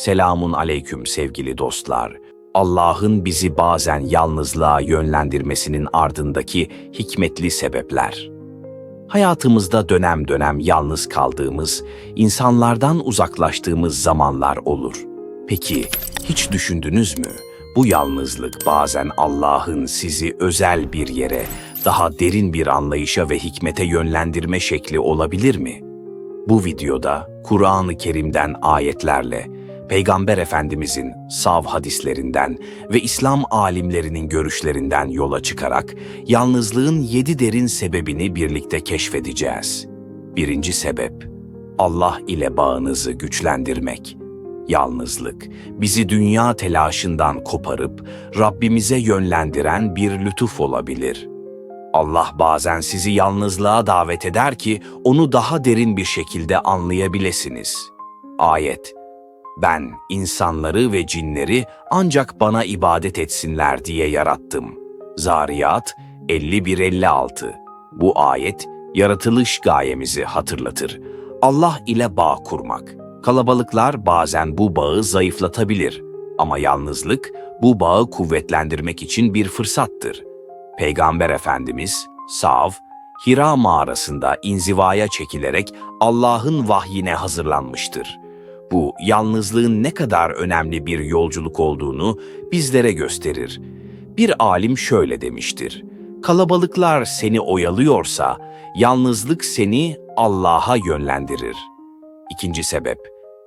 Selamun aleyküm sevgili dostlar. Allah'ın bizi bazen yalnızlığa yönlendirmesinin ardındaki hikmetli sebepler. Hayatımızda dönem dönem yalnız kaldığımız, insanlardan uzaklaştığımız zamanlar olur. Peki hiç düşündünüz mü? Bu yalnızlık bazen Allah'ın sizi özel bir yere, daha derin bir anlayışa ve hikmete yönlendirme şekli olabilir mi? Bu videoda Kur'an-ı Kerim'den ayetlerle, Peygamber Efendimizin sav hadislerinden ve İslam alimlerinin görüşlerinden yola çıkarak yalnızlığın yedi derin sebebini birlikte keşfedeceğiz. Birinci sebep, Allah ile bağınızı güçlendirmek. Yalnızlık, bizi dünya telaşından koparıp Rabbimize yönlendiren bir lütuf olabilir. Allah bazen sizi yalnızlığa davet eder ki onu daha derin bir şekilde anlayabilirsiniz. Ayet ben insanları ve cinleri ancak bana ibadet etsinler diye yarattım. Zariyat 51-56 Bu ayet yaratılış gayemizi hatırlatır. Allah ile bağ kurmak. Kalabalıklar bazen bu bağı zayıflatabilir ama yalnızlık bu bağı kuvvetlendirmek için bir fırsattır. Peygamber Efendimiz Sav, Hira mağarasında inzivaya çekilerek Allah'ın vahyine hazırlanmıştır. Bu yalnızlığın ne kadar önemli bir yolculuk olduğunu bizlere gösterir. Bir alim şöyle demiştir. Kalabalıklar seni oyalıyorsa yalnızlık seni Allah'a yönlendirir. İkinci sebep,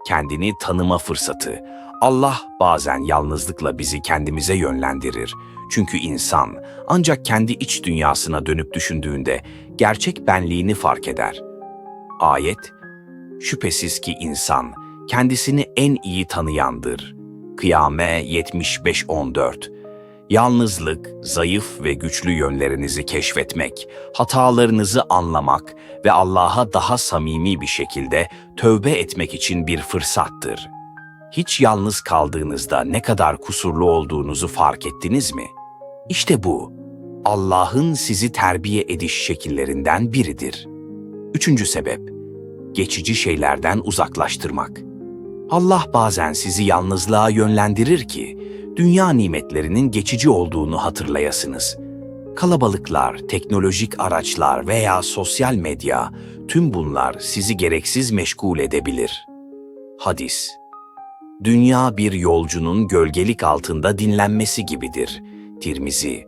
kendini tanıma fırsatı. Allah bazen yalnızlıkla bizi kendimize yönlendirir. Çünkü insan ancak kendi iç dünyasına dönüp düşündüğünde gerçek benliğini fark eder. Ayet, şüphesiz ki insan kendisini en iyi tanıyandır. Kıyame 75-14 Yalnızlık, zayıf ve güçlü yönlerinizi keşfetmek, hatalarınızı anlamak ve Allah'a daha samimi bir şekilde tövbe etmek için bir fırsattır. Hiç yalnız kaldığınızda ne kadar kusurlu olduğunuzu fark ettiniz mi? İşte bu, Allah'ın sizi terbiye ediş şekillerinden biridir. Üçüncü sebep, geçici şeylerden uzaklaştırmak. Allah bazen sizi yalnızlığa yönlendirir ki, dünya nimetlerinin geçici olduğunu hatırlayasınız. Kalabalıklar, teknolojik araçlar veya sosyal medya, tüm bunlar sizi gereksiz meşgul edebilir. Hadis Dünya bir yolcunun gölgelik altında dinlenmesi gibidir. Tirmizi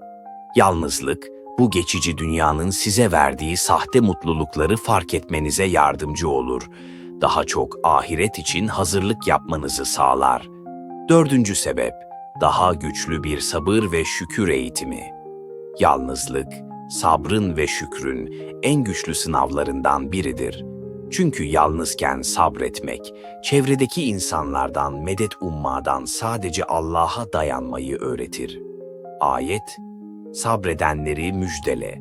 Yalnızlık, bu geçici dünyanın size verdiği sahte mutlulukları fark etmenize yardımcı olur. Daha çok ahiret için hazırlık yapmanızı sağlar. Dördüncü sebep, daha güçlü bir sabır ve şükür eğitimi. Yalnızlık, sabrın ve şükrün en güçlü sınavlarından biridir. Çünkü yalnızken sabretmek, çevredeki insanlardan medet ummadan sadece Allah'a dayanmayı öğretir. Ayet, sabredenleri müjdele.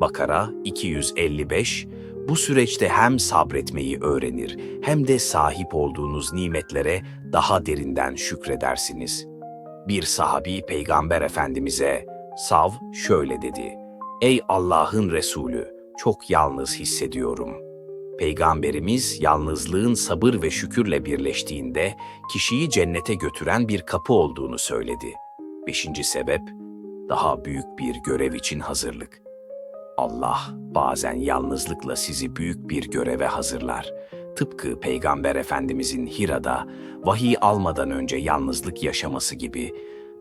Bakara 255, bu süreçte hem sabretmeyi öğrenir hem de sahip olduğunuz nimetlere daha derinden şükredersiniz. Bir sahabi Peygamber Efendimiz'e, Sav şöyle dedi, Ey Allah'ın Resulü, çok yalnız hissediyorum. Peygamberimiz yalnızlığın sabır ve şükürle birleştiğinde kişiyi cennete götüren bir kapı olduğunu söyledi. Beşinci sebep, daha büyük bir görev için hazırlık. Allah bazen yalnızlıkla sizi büyük bir göreve hazırlar. Tıpkı Peygamber Efendimizin Hira'da vahiy almadan önce yalnızlık yaşaması gibi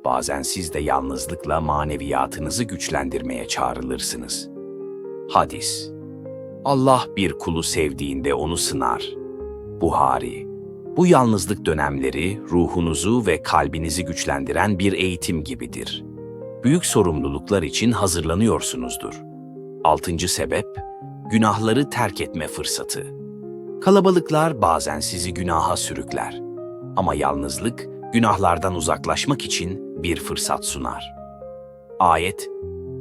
bazen siz de yalnızlıkla maneviyatınızı güçlendirmeye çağrılırsınız. Hadis Allah bir kulu sevdiğinde onu sınar. Buhari Bu yalnızlık dönemleri ruhunuzu ve kalbinizi güçlendiren bir eğitim gibidir. Büyük sorumluluklar için hazırlanıyorsunuzdur. Altıncı sebep, günahları terk etme fırsatı. Kalabalıklar bazen sizi günaha sürükler. Ama yalnızlık, günahlardan uzaklaşmak için bir fırsat sunar. Ayet,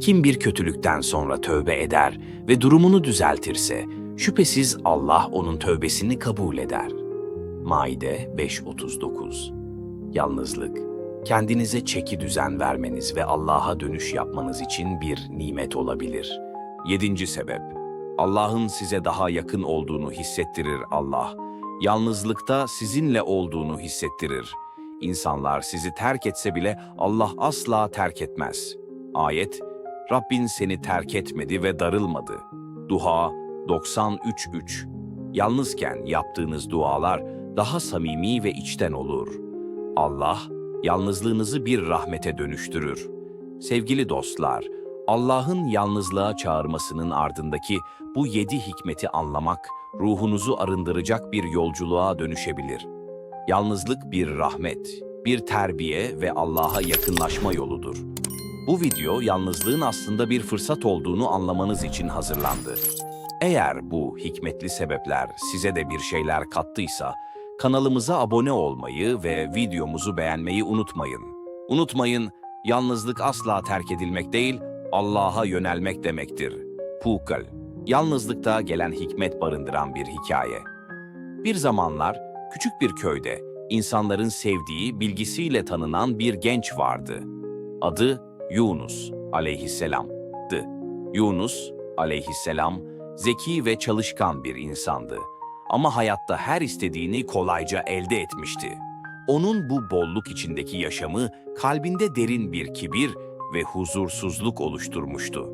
kim bir kötülükten sonra tövbe eder ve durumunu düzeltirse, şüphesiz Allah onun tövbesini kabul eder. Maide 5.39 Yalnızlık, kendinize çeki düzen vermeniz ve Allah'a dönüş yapmanız için bir nimet olabilir. Yedinci sebep, Allah'ın size daha yakın olduğunu hissettirir Allah. Yalnızlıkta sizinle olduğunu hissettirir. İnsanlar sizi terk etse bile Allah asla terk etmez. Ayet, Rabbin seni terk etmedi ve darılmadı. Duha 93.3 Yalnızken yaptığınız dualar daha samimi ve içten olur. Allah, yalnızlığınızı bir rahmete dönüştürür. Sevgili dostlar, Allah'ın yalnızlığa çağırmasının ardındaki bu yedi hikmeti anlamak, ruhunuzu arındıracak bir yolculuğa dönüşebilir. Yalnızlık bir rahmet, bir terbiye ve Allah'a yakınlaşma yoludur. Bu video yalnızlığın aslında bir fırsat olduğunu anlamanız için hazırlandı. Eğer bu hikmetli sebepler size de bir şeyler kattıysa, kanalımıza abone olmayı ve videomuzu beğenmeyi unutmayın. Unutmayın, yalnızlık asla terk edilmek değil, Allah'a yönelmek demektir. Pukal, yalnızlıkta gelen hikmet barındıran bir hikaye. Bir zamanlar küçük bir köyde insanların sevdiği, bilgisiyle tanınan bir genç vardı. Adı Yunus aleyhisselam'dı. Yunus aleyhisselam zeki ve çalışkan bir insandı. Ama hayatta her istediğini kolayca elde etmişti. Onun bu bolluk içindeki yaşamı kalbinde derin bir kibir ve huzursuzluk oluşturmuştu.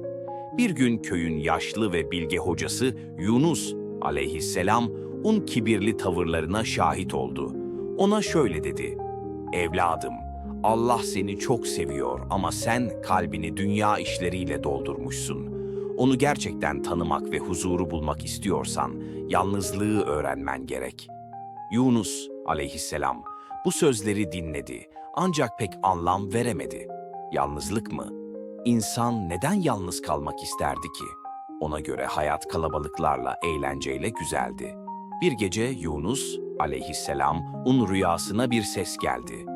Bir gün köyün yaşlı ve bilge hocası Yunus aleyhisselam un kibirli tavırlarına şahit oldu. Ona şöyle dedi: Evladım, Allah seni çok seviyor ama sen kalbini dünya işleriyle doldurmuşsun. Onu gerçekten tanımak ve huzuru bulmak istiyorsan yalnızlığı öğrenmen gerek. Yunus aleyhisselam bu sözleri dinledi ancak pek anlam veremedi. Yalnızlık mı? İnsan neden yalnız kalmak isterdi ki? Ona göre hayat kalabalıklarla, eğlenceyle güzeldi. Bir gece Yunus aleyhisselam un rüyasına bir ses geldi.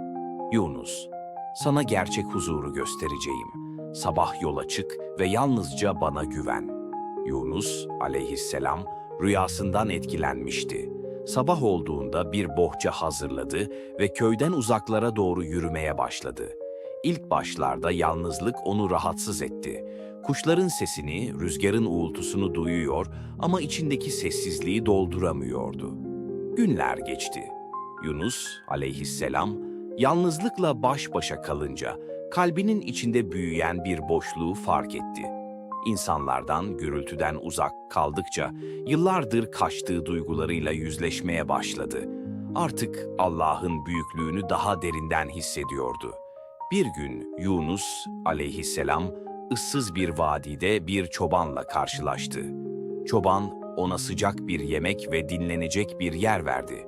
Yunus, sana gerçek huzuru göstereceğim. Sabah yola çık ve yalnızca bana güven. Yunus aleyhisselam rüyasından etkilenmişti. Sabah olduğunda bir bohça hazırladı ve köyden uzaklara doğru yürümeye başladı. İlk başlarda yalnızlık onu rahatsız etti. Kuşların sesini, rüzgarın uğultusunu duyuyor ama içindeki sessizliği dolduramıyordu. Günler geçti. Yunus aleyhisselam yalnızlıkla baş başa kalınca kalbinin içinde büyüyen bir boşluğu fark etti. İnsanlardan, gürültüden uzak kaldıkça yıllardır kaçtığı duygularıyla yüzleşmeye başladı. Artık Allah'ın büyüklüğünü daha derinden hissediyordu. Bir gün Yunus aleyhisselam ıssız bir vadide bir çobanla karşılaştı. Çoban ona sıcak bir yemek ve dinlenecek bir yer verdi.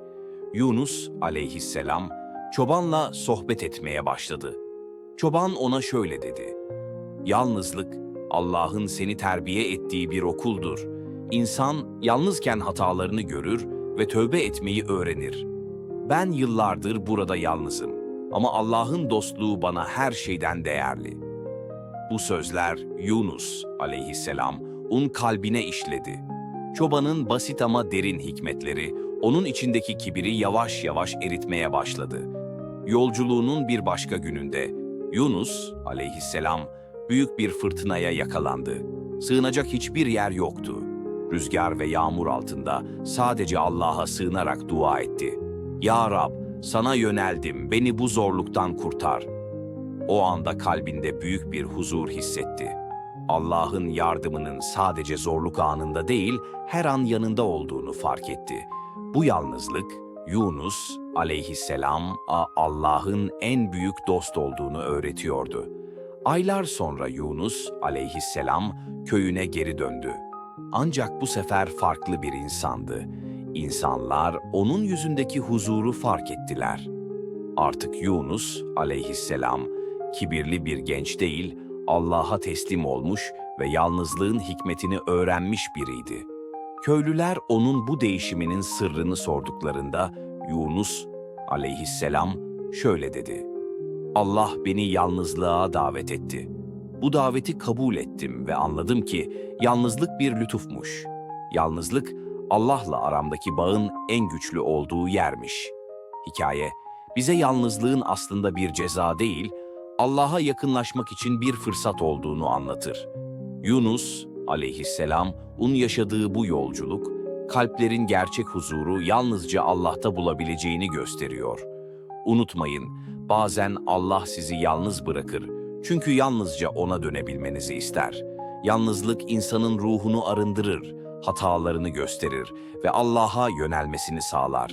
Yunus aleyhisselam çobanla sohbet etmeye başladı. Çoban ona şöyle dedi. Yalnızlık Allah'ın seni terbiye ettiği bir okuldur. İnsan yalnızken hatalarını görür ve tövbe etmeyi öğrenir. Ben yıllardır burada yalnızım ama Allah'ın dostluğu bana her şeyden değerli. Bu sözler Yunus aleyhisselam un kalbine işledi. Çobanın basit ama derin hikmetleri onun içindeki kibiri yavaş yavaş eritmeye başladı. Yolculuğunun bir başka gününde Yunus aleyhisselam büyük bir fırtınaya yakalandı. Sığınacak hiçbir yer yoktu. Rüzgar ve yağmur altında sadece Allah'a sığınarak dua etti. Ya Rab, sana yöneldim, beni bu zorluktan kurtar. O anda kalbinde büyük bir huzur hissetti. Allah'ın yardımının sadece zorluk anında değil, her an yanında olduğunu fark etti. Bu yalnızlık, Yunus aleyhisselam Allah'ın en büyük dost olduğunu öğretiyordu. Aylar sonra Yunus aleyhisselam köyüne geri döndü. Ancak bu sefer farklı bir insandı. İnsanlar onun yüzündeki huzuru fark ettiler. Artık Yunus aleyhisselam kibirli bir genç değil, Allah'a teslim olmuş ve yalnızlığın hikmetini öğrenmiş biriydi. Köylüler onun bu değişiminin sırrını sorduklarında Yunus aleyhisselam şöyle dedi. Allah beni yalnızlığa davet etti. Bu daveti kabul ettim ve anladım ki yalnızlık bir lütufmuş. Yalnızlık Allah'la aramdaki bağın en güçlü olduğu yermiş. Hikaye bize yalnızlığın aslında bir ceza değil, Allah'a yakınlaşmak için bir fırsat olduğunu anlatır. Yunus aleyhisselam un yaşadığı bu yolculuk kalplerin gerçek huzuru yalnızca Allah'ta bulabileceğini gösteriyor. Unutmayın, bazen Allah sizi yalnız bırakır. Çünkü yalnızca ona dönebilmenizi ister. Yalnızlık insanın ruhunu arındırır, hatalarını gösterir ve Allah'a yönelmesini sağlar.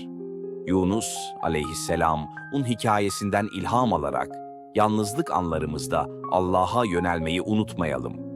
Yunus aleyhisselam'un hikayesinden ilham alarak yalnızlık anlarımızda Allah'a yönelmeyi unutmayalım.